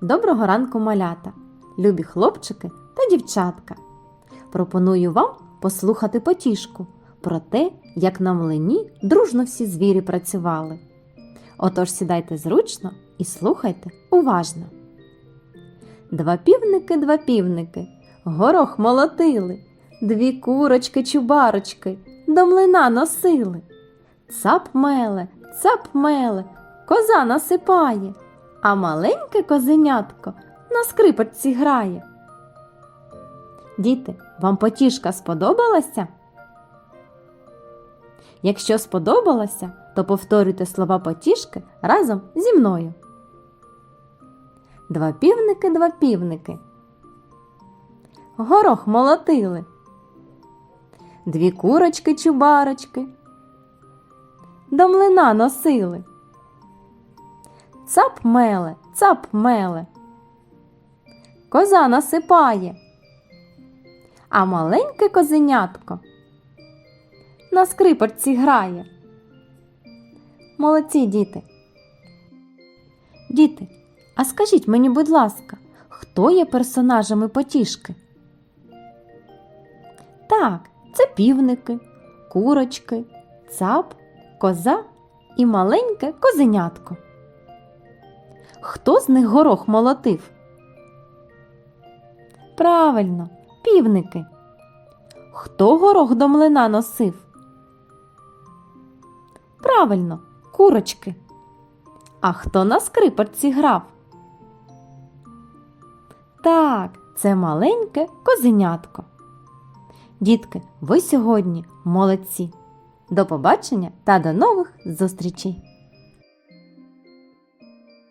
Доброго ранку, малята, любі хлопчики та дівчатка. Пропоную вам послухати потішку про те, як на млині дружно всі звірі працювали. Отож сідайте зручно і слухайте уважно. Два півники, два півники, горох молотили, дві курочки, чубарочки до млина носили. Цап меле, цап меле, коза насипає, а маленьке козенятко на скрипочці грає. Діти, вам потішка сподобалася? Якщо сподобалося, то повторюйте слова потішки разом зі мною. Два півники, два півники. Горох молотили. Дві курочки чубарочки. До млина носили. Цап меле, цап меле. Коза насипає. А маленьке козенятко на скрипочці грає. Молодці діти. Діти, а скажіть мені, будь ласка, хто є персонажами потішки? Так, це півники, курочки, цап, коза і маленьке козенятко. Хто з них горох молотив? Правильно, півники. Хто горох до млина носив? Правильно, курочки. А хто на скрипочці грав? Так, це маленьке козенятко. Дітки, ви сьогодні молодці. До побачення та до нових зустрічей!